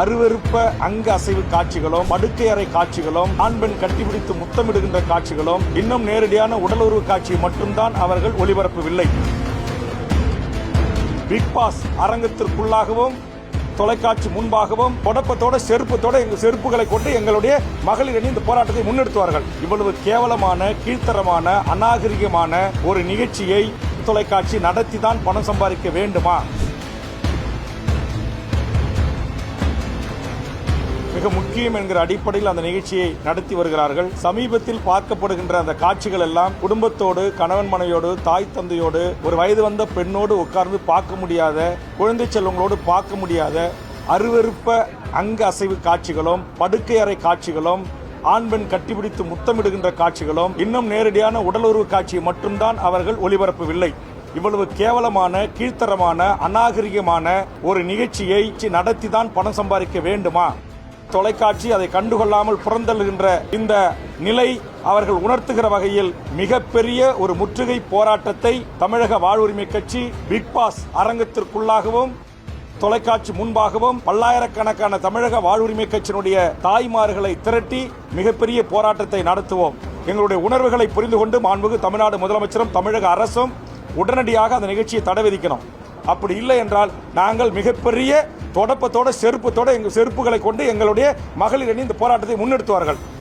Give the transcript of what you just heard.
அருவருப்ப அங்க அசைவு காட்சிகளும் படுக்கை அறை காட்சிகளும் ஆண் பெண் கட்டிப்பிடித்து முத்தமிடுகின்ற காட்சிகளும் இன்னும் நேரடியான உடலுறவு காட்சியை மட்டும்தான் அவர்கள் ஒளிபரப்பவில்லை. பிக் பாஸ் அரங்கத்திற்குள்ளாகவும் தொலைக்காட்சி முன்பாகவும் தொடப்பத்தோட செருப்பத்தோட எங்கள் செருப்புகளை கொண்டு எங்களுடைய மகளிர் அணி இந்த போராட்டத்தை முன்னெடுத்துவார்கள். இவ்வளவு கேவலமான கீழ்த்தரமான அநாகரிகமான ஒரு நிகழ்ச்சியை தொலைக்காட்சி நடத்தி தான் பணம் சம்பாதிக்க வேண்டுமா? மிக முக்கியம் என்கிற அடிப்படையில் அந்த நிகழ்ச்சியை நடத்தி வருகிறார்கள். சமீபத்தில் பார்க்கப்படுகின்ற அந்த காட்சிகள் எல்லாம் குடும்பத்தோடு கணவன் மனைவியோடு தாய் தந்தையோடு ஒரு வயது வந்த பெண்ணோடு உட்கார்ந்து பார்க்க முடியாத குழந்தை செல்வங்களோடு பார்க்க முடியாத அருவருப்ப அங்க அசைவு காட்சிகளும் படுக்கை அறை காட்சிகளும் ஆண் பெண் கட்டிப்பிடித்து முத்தமிடுகின்ற காட்சிகளும் இன்னும் நேரடியான உடலுறவு காட்சியை மட்டும்தான் அவர்கள் ஒளிபரப்பவில்லை. இவ்வளவு கேவலமான கீழ்த்தரமான அநாகரிகமான ஒரு நிகழ்ச்சியை நடத்தி தான் பணம் சம்பாதிக்க வேண்டுமா? தொலைக்காட்சி அதை கண்டுகொள்ளாமல் புறந்தள்ளுகின்ற இந்த நிலை அவர்கள் உணர்த்துகிற வகையில் மிகப்பெரிய ஒரு முற்றுகை போராட்டத்தை தமிழக வாழ்வுரிமை கட்சி பிக் பாஸ் அரங்கத்திற்குள்ளாகவும் தொலைக்காட்சி முன்பாகவும் பல்லாயிரக்கணக்கான தமிழக வாழ்வுரிமை கட்சியினுடைய தாய்மார்களை திரட்டி மிகப்பெரிய போராட்டத்தை நடத்துவோம். எங்களுடைய உணர்வுகளை புரிந்து கொண்டு மாண்புகு தமிழ்நாடு முதலமைச்சரும் தமிழக அரசும் உடனடியாக அந்த நிகழ்ச்சியை தடை விதிக்கணும். அப்படி இல்லை என்றால் நாங்கள் மிகப்பெரிய தொடப்பத்தோட செருப்பத்தோட எங்கள் செருப்புகளை கொண்டு எங்களுடைய மகளிர் அணி இந்த போராட்டத்தை முன்னெடுத்துவார்கள்